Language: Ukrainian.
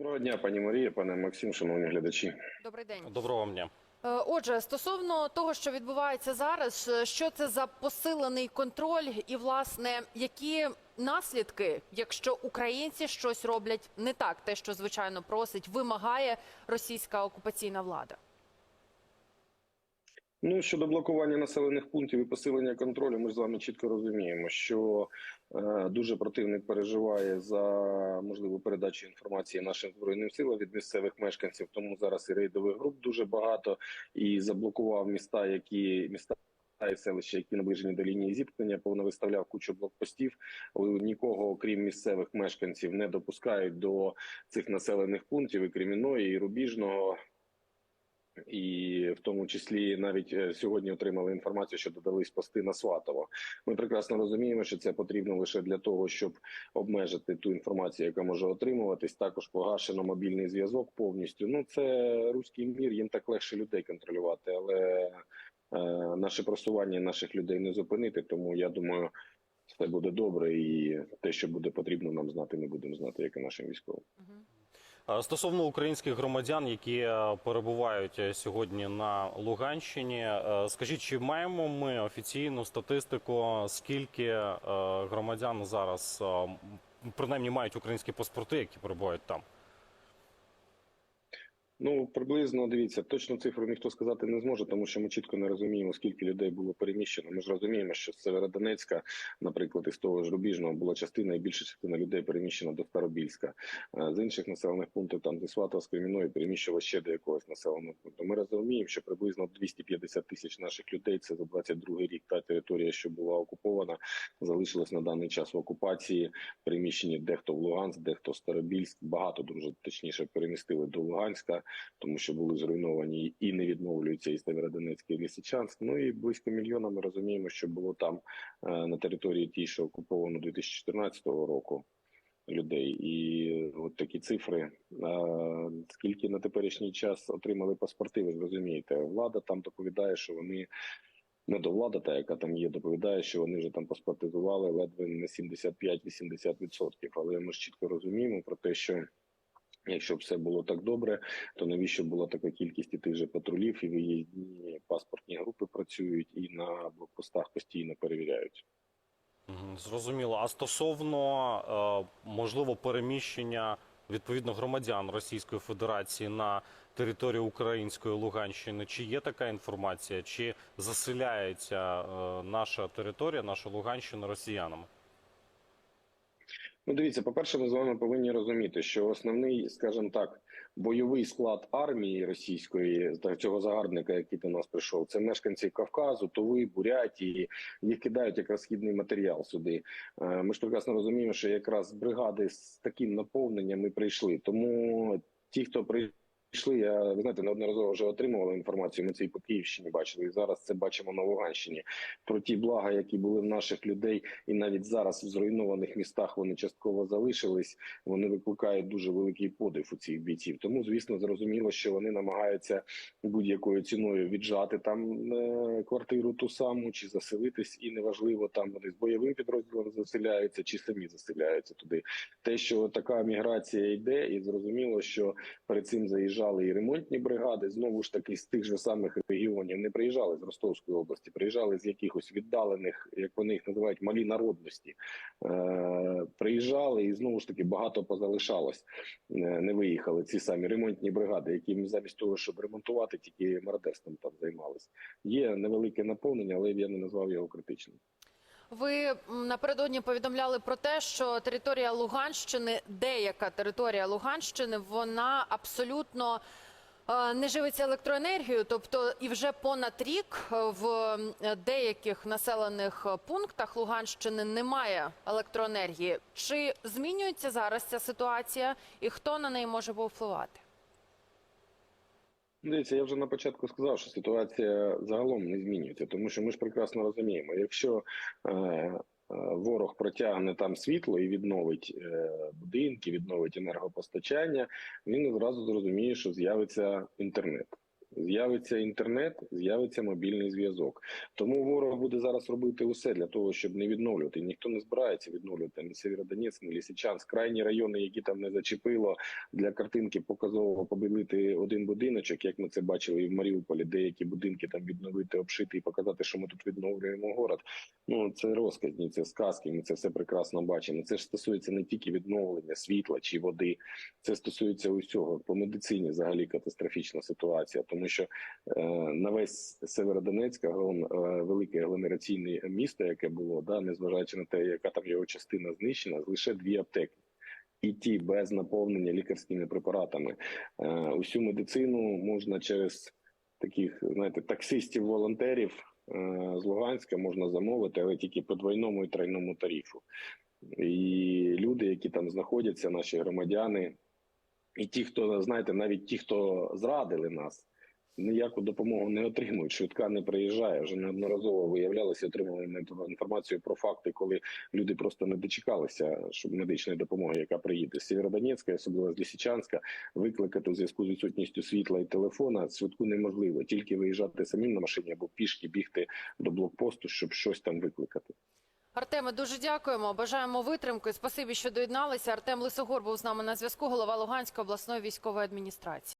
Доброго дня, пані Марія, пане Максим, шановні глядачі. Добрий день. Доброго вам дня. Е, Отже, стосовно того, що відбувається зараз, е, що це за посилений контроль, і власне які наслідки, якщо українці щось роблять не так, те, що звичайно просить, вимагає російська окупаційна влада. Ну щодо блокування населених пунктів і посилення контролю, ми з вами чітко розуміємо, що е, дуже противник переживає за можливу передачу інформації нашим збройним силам від місцевих мешканців. Тому зараз і рейдових груп дуже багато і заблокував міста, які міста. І селища, які наближені до лінії зіткнення, повновиставляв кучу блокпостів. Нікого, окрім місцевих мешканців, не допускають до цих населених пунктів і Креміної, і Рубіжного. І в тому числі навіть е, сьогодні отримали інформацію, що додались пости на Сватово. Ми прекрасно розуміємо, що це потрібно лише для того, щоб обмежити ту інформацію, яка може отримуватись. Також погашено мобільний зв'язок повністю. Ну це руський мір, їм так легше людей контролювати, але е, наше просування наших людей не зупинити. Тому я думаю, все буде добре, і те, що буде потрібно нам знати, ми будемо знати, як і нашим військовим. Е, Стосовно українських громадян, які е, перебувають е, сьогодні на Луганщині, скажіть, чи маємо ми офіційну статистику, скільки громадян зараз принаймні мають українські паспорти, які перебувають там? Ну приблизно дивіться, точно цифру ніхто сказати не зможе, тому що ми чітко не розуміємо, скільки людей було переміщено. Ми ж розуміємо, що з Северодонецька, наприклад, із того ж Рубіжного була частина, і більша частина людей переміщена до Старобільська. Е, З інших населених пунктів, там зі Сватова, з Креміної, переміщували ще до якогось населеного пункту. Ми розуміємо, що приблизно 250 тисяч наших людей це за 22 рік. Та територія, що була окупована, залишилась на даний час в окупації. Переміщені дехто в Луганськ, дехто в Старобільськ. Багато дуже точніше перемістили до Луганська тому що були зруйновані і не відновлюються і Северодонецьк, і Лисичанськ. Ну і близько мільйона. Ми розуміємо, що було там е, на території ті, що окуповано 2014 року. Людей і от такі цифри. Е, Скільки на теперішній час отримали паспорти, ви ж розумієте, влада там доповідає, що вони не до влада, та яка там є, доповідає, що вони вже там паспортизували ледве не 75-80%. Але ми ж чітко розуміємо про те, що Якщо б все було так добре, то навіщо була така кількість і тих же патрулів, і виїздні паспортні групи працюють і на блокпостах постійно перевіряють. Зрозуміло. А стосовно е, можливо переміщення відповідно громадян Російської Федерації на територію української Луганщини, чи є така інформація, чи заселяється е, наша територія, наша Луганщина росіянами? Ну, дивіться, по-перше, ми з вами повинні розуміти, що основний, скажімо так, бойовий склад армії російської цього загарбника, який до нас прийшов, це мешканці Кавказу, Тови, Бурятії. Їх кидають як розхідний матеріал сюди. Е, Ми ж прекрасно розуміємо, що якраз бригади з таким наповненням і прийшли. Тому ті, хто прийшли. Я ви знаєте, неодноразово вже отримували інформацію. Ми це і по Київщині бачили. І зараз це бачимо на Луганщині. Про ті блага, які були в наших людей, і навіть зараз в зруйнованих містах вони частково залишились. Вони викликають дуже великий подив у цих бійців. Тому, звісно, зрозуміло, що вони намагаються будь-якою ціною віджати там е, квартиру ту саму чи заселитись, і неважливо там вони з бойовим підрозділом заселяються чи самі заселяються туди. Те, що така міграція йде, і зрозуміло, що перед цим заїжджали і ремонтні бригади. Знову ж таки з тих же самих регіонів не приїжджали з Ростовської області, приїжджали з якихось віддалених, як вони їх називають, малі народності. Е, приїжджали і знову ж таки багато позалишалось. Е, не виїхали ці самі ремонтні бригади, які замість того, щоб ремонтувати, тільки мародерством там займалися. Є невелике наповнення, але я не назвав його критичним. Ви напередодні повідомляли про те, що територія Луганщини, деяка територія Луганщини, вона абсолютно е, не живиться електроенергією, тобто і вже понад рік е, в деяких населених е, пунктах Луганщини немає електроенергії. Чи змінюється зараз ця ситуація, і хто на неї може повпливати? Дивіться, я вже на початку сказав, що ситуація загалом не змінюється, тому що ми ж прекрасно розуміємо, якщо е, е, ворог протягне там світло і відновить е, будинки, відновить енергопостачання, він одразу зрозуміє, що з'явиться інтернет. З'явиться інтернет, з'явиться мобільний зв'язок. Тому ворог буде зараз робити усе для того, щоб не відновлювати. Ніхто не збирається відновлювати ні Сєвєродонецьк, ні Лисичанськ. Крайні райони, які там не зачепило для картинки, показово побілити один будиночок, як ми це бачили і в Маріуполі, деякі будинки там відновити, обшити і показати, що ми тут відновлюємо город. Ну це розказні, це сказки. Ми це все прекрасно бачимо. Це ж стосується не тільки відновлення світла чи води, це стосується усього. По медицині взагалі катастрофічна ситуація, тому що е, на весь Северодонецьк, е, велике агломераційне місто, яке було, да, незважаючи на те, яка там його частина знищена, лише дві аптеки. І ті без наповнення лікарськими препаратами. Е, усю медицину можна через таких, знаєте, таксистів-волонтерів з Луганська можна замовити, але тільки по двойному і тройному тарифу. І люди, які там знаходяться, наші громадяни, і ті, хто знаєте, навіть ті, хто зрадили нас, ніяку допомогу не отримують. Швидка не приїжджає. Вже неодноразово виявлялося, отримали інформацію про факти, коли люди просто не дочекалися щоб медичної допомоги, яка приїде з Сєвєродонецька, особливо з Лісичанська, викликати у зв'язку з відсутністю світла і телефона швидку неможливо. Тільки виїжджати самим на машині або пішки бігти до блокпосту, щоб щось там викликати. Артеме, дуже дякуємо. Бажаємо витримки. Спасибі, що доєдналися. Артем Лисогор був з нами на зв'язку. Голова Луганської обласної військової адміністрації.